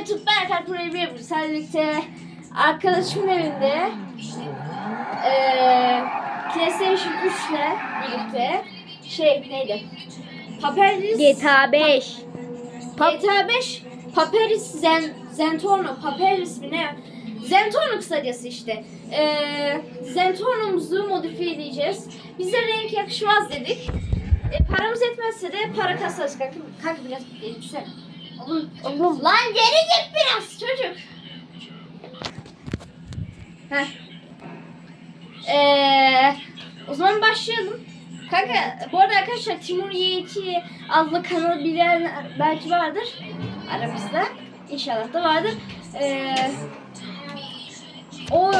YouTube ben Erkan Pro'yu bir Sen birlikte arkadaşımın evinde eee PlayStation 3 ile birlikte şey neydi? Paperis GTA 5. GTA 5 Paperis Zen, Zentorno Paperis mi ne? Zentorno kısacası işte. Ee, Zentorno'muzu modifiye edeceğiz. Bize renk yakışmaz dedik. E, paramız etmezse de para kasarız kanka. Kanka biraz geri düşsene. Oğlum, oğlum lan geri git biraz çocuk. Heh. Ee, o zaman başlayalım. Kanka bu arada arkadaşlar Timur Y2 adlı kanalı bilen belki vardır aramızda. İnşallah da vardır. Ee, o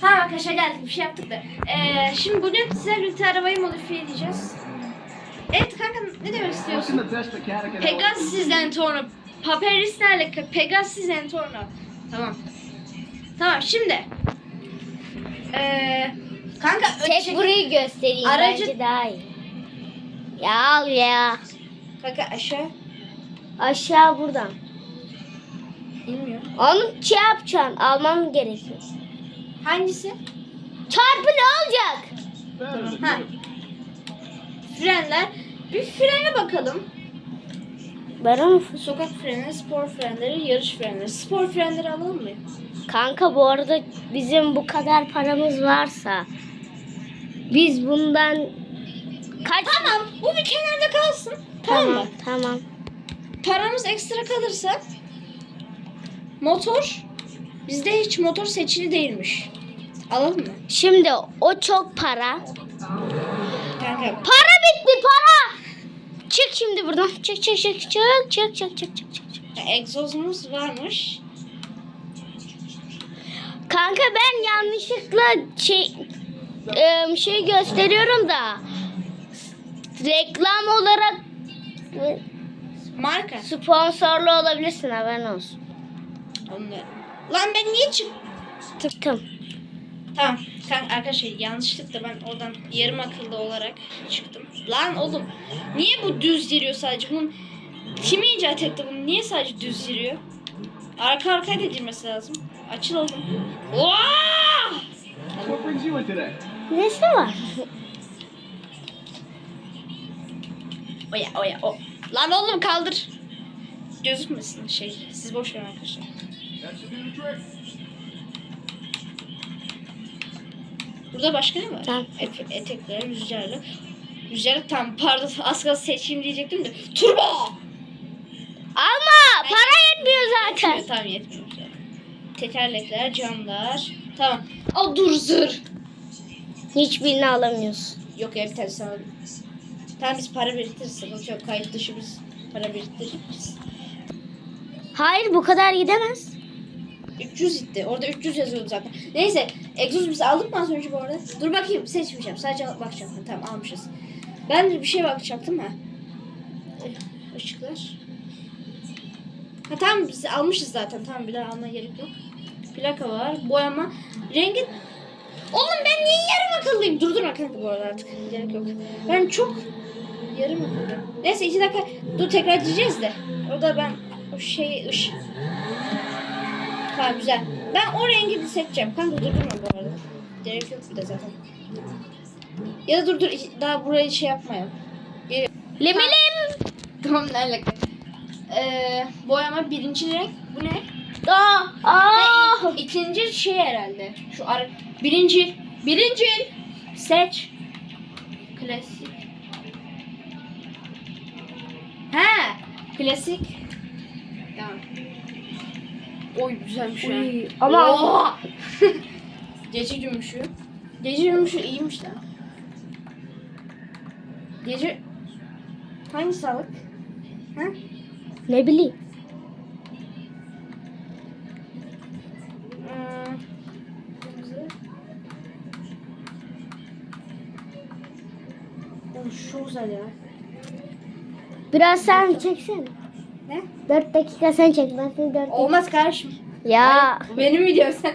ha arkadaşlar geldik bir şey yaptık da. Ee, şimdi bugün size birlikte arabayı modifiye edeceğiz. Kanka ne demek istiyorsun? Pegasus Zentorno. Paperis nerede? Pegasus Zentorno. Tamam. Tamam şimdi. Ee, kanka Tek önce- burayı göstereyim. Aracı- Bence daha iyi. Ya al ya. Kanka aşağı Aşağı buradan. inmiyor. Onu şey yapacaksın. Almam gerekiyor. Hangisi? Çarpı ne olacak? Ha. Frenler. Bir frene bakalım. Ben onu... Sokak freni, spor frenleri, yarış frenleri. Spor frenleri alalım mı? Kanka bu arada bizim bu kadar paramız varsa biz bundan kaç Tamam. Bu bir kenarda kalsın. Tamam, tamam mı? tamam. Paramız ekstra kalırsa motor bizde hiç motor seçili değilmiş. Alalım mı? Şimdi o çok para kanka. Para bitti para. Çık şimdi buradan. Çık çık çık çık çık çık çık çık. çık. Egzozumuz varmış. Kanka ben yanlışlıkla şey şey gösteriyorum da reklam olarak marka sponsorlu olabilirsin haberin olsun. Anladım. Lan ben niye çıktım? Tamam. Kanka arkadaşlar yanlışlıkla ben oradan yarım akıllı olarak çıktım. Lan oğlum niye bu düz yürüyor sadece? Bunun kimi icat etti bunu? Niye sadece düz yürüyor? Arka arkaya da girmesi lazım. Açıl oğlum. Today? Nesi var? Oya oya o. Lan oğlum kaldır. Gözükmesin şey. Siz boş verin arkadaşlar. Burada başka ne var? Tamam. Et, etekler, rüzgarlı. Rüzgarlı tam pardon az kalsın seçeyim diyecektim de. Turbo! Alma para yetmiyor zaten. Yetmiyor, tamam yetmiyor. güzel. Tekerlekler, camlar. Tamam. Al dur zır. Hiçbirini alamıyorsun. Yok ya bir tane sana. Tamam biz para biriktiririz. Sıkıntı yok. Kayıt dışı biz para biriktiririz. Hayır bu kadar gidemez. 300 gitti. Orada 300 yazıyordu zaten. Neyse. Egzoz biz aldık mı az önce bu arada? Dur bakayım. Seçmeyeceğim. Sadece bakacağım. Tamam almışız. Ben de bir şey bakacaktım ha. Işıklar. Ha tamam biz almışız zaten. Tamam bir daha almaya gerek yok. Plaka var. Boyama. Rengi... Oğlum ben niye yarım akıllıyım? Durdurma kanka bu arada artık. Gerek yok. Ben çok yarım akıllıyım. Neyse iki dakika. Dur tekrar diyeceğiz de. Orada ben o şeyi ışık Tamam güzel. Ben o rengi de seçeceğim. Kanka durdurma bu arada. Gerek yok bir de zaten. Ya da dur dur daha burayı şey yapmayalım. Limilim. Tamam ne alaka? Ee, boyama birinci renk. Bu ne? Aa, aa. İkinci şey herhalde. Şu ara birinci. Birinci. Seç. Klasik. Ha, klasik. Tamam. Oy güzelmiş ya. Uy, ama- Oha! Gece gümüşü. Gece gümüşü iyiymiş lan. Gece hangi sağlık? Ha? Ne bileyim. Hmm. Oğlum şu güzel ya. Biraz sen çeksene. Ne? 4 dakika sen çek. Ben seni 4 dakika. Olmaz kardeşim. Ya. Bu benim videom sen.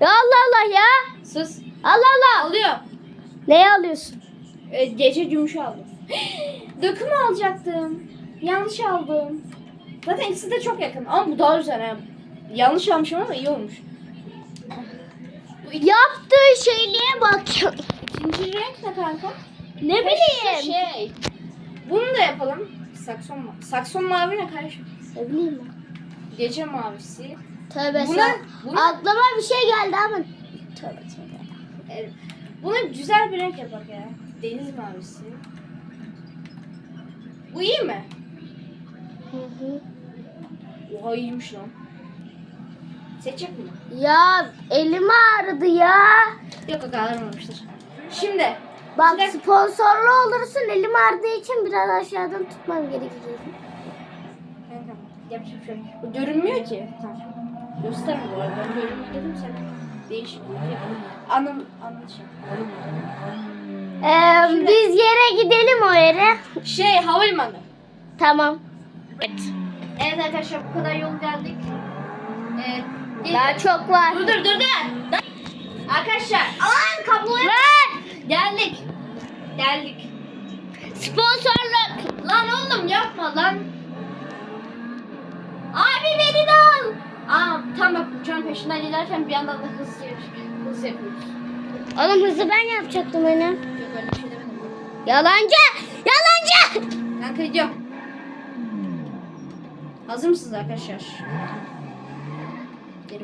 Ya Allah Allah ya. Sus. Allah Allah. Alıyorum. Neyi alıyorsun? Ee, gece gümüşü aldım. Dökümü alacaktım. Yanlış aldım. Zaten ikisi de çok yakın ama bu daha güzel. Yani. Yanlış almışım ama iyi olmuş. Yaptığı şeyliğe bak. ikinci renk ne kanka? ne bileyim. Şey. Bunu da yapalım. Sakson ma Sakson mavi ne kardeşim? Ne bileyim ben. Gece mavisi. Tövbe Buna- sen. buna- Aklıma bir şey geldi ama. Tövbe tövbe. Evet. Buna güzel bir renk yapak ya. Deniz mavisi. Bu iyi mi? Hı hı. Oha iyiymiş lan. Seçecek mi? Ya elim ağrıdı ya. Yok yok ağrımamıştır. Şimdi. Bak Şimdi- sponsorlu olursun elim ağrıdığı için biraz aşağıdan tutmam gerekecek. Kanka yapacak bir şey yok. Bu görünmüyor ki. Tamam. Gösterme bu arada. Görünmüyor dedim. Değişik. Anlam anlaşıldı. Ee, biz yere gidelim o yere. Şey havalimanı. Tamam. Evet. Evet arkadaşlar bu kadar yol geldik. Ee, Daha çok var. Dur dur dur dur. Arkadaşlar alan kabloya Ver. Geldik. Geldik. Sponsorluk. Lan oğlum yapma lan. Abi beni de al. Aa tam bak uçağın peşinden giderken bir yandan da hız, hız yapıyoruz. Oğlum hızlı ben yapacaktım onu. Yok öyle bir şey demedim. Yalancı. Yalancı. Kanka gidiyorum. Hazır mısınız arkadaşlar?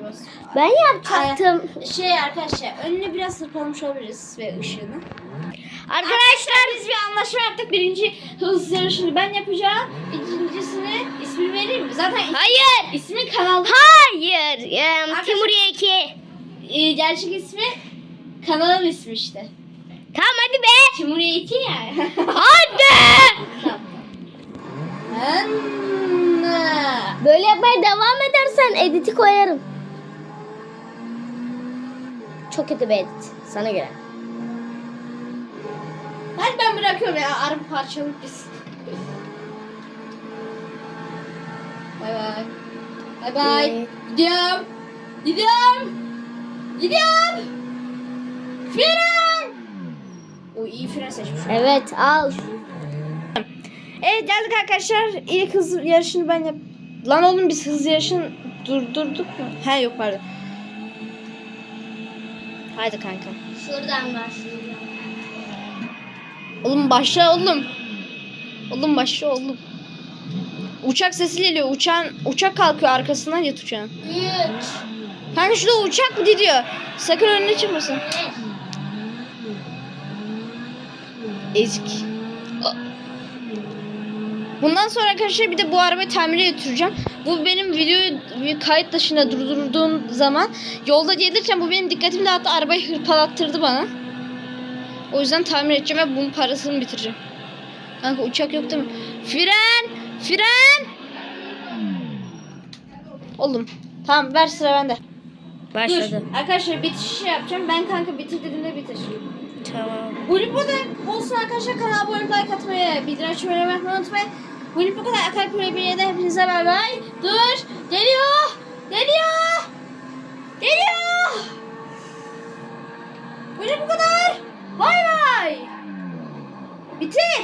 Bas. Ben yapacaktım. Şey arkadaşlar önüne biraz hırpalamış olabiliriz ve ışığını. Arkadaşlar Biz bir anlaşma yaptık. Birinci hız yarışını ben yapacağım. İkincisini ismini vereyim mi? Zaten Hayır. ismi kanal. Hayır. Arkadaşlar- Timuriye 2. Ee, gerçek ismi kanalın ismi işte. Tamam hadi be. Cumhuriyeti ya. Hadi. Tamam. Böyle yapmaya devam edersen editi koyarım. Çok kötü bir edit. Sana göre. Hadi ben bırakıyorum ya. Araba parçalık biz. Bay bay. Bay bay. Gidiyorum. Gidiyorum. Gidiyorum. Fren. O iyi fren seçmiş. Evet al. Evet geldik arkadaşlar. İlk hız yarışını ben yap... Lan oğlum biz hız yarışını durdurduk mu? He yok pardon. Haydi kanka. Şuradan başlayacağım. Oğlum başla oğlum. Oğlum başla oğlum. Uçak sesi geliyor. Uçağın uçak kalkıyor arkasından yat uçağın. 3. Kanka şurada uçak mı gidiyor? Sakın önüne çıkmasın. Ezik. Bundan sonra arkadaşlar bir de bu arabayı tamire götüreceğim. Bu benim videoyu kayıt dışında durdurduğum zaman yolda gelirken bu benim dikkatimi dağıttı. Arabayı hırpalattırdı bana. O yüzden tamir edeceğim ve bunun parasını bitireceğim. Kanka uçak yok değil mi? Fren! Fren! Oğlum. Tamam ver sıra bende. Başladı. Dur. Arkadaşlar bitiş yapacağım. Ben kanka bitir dediğimde bitir. Tamam. Bu bu da olsun arkadaşlar. Kanala abone olup like atmayı, bildirim açmayı unutmayın. unutmayın. Bu kadar. Akar bir de hepinize bay bay. Dur. Geliyor. Geliyor. Geliyor. Bu bu kadar. Bay bay. Bitir.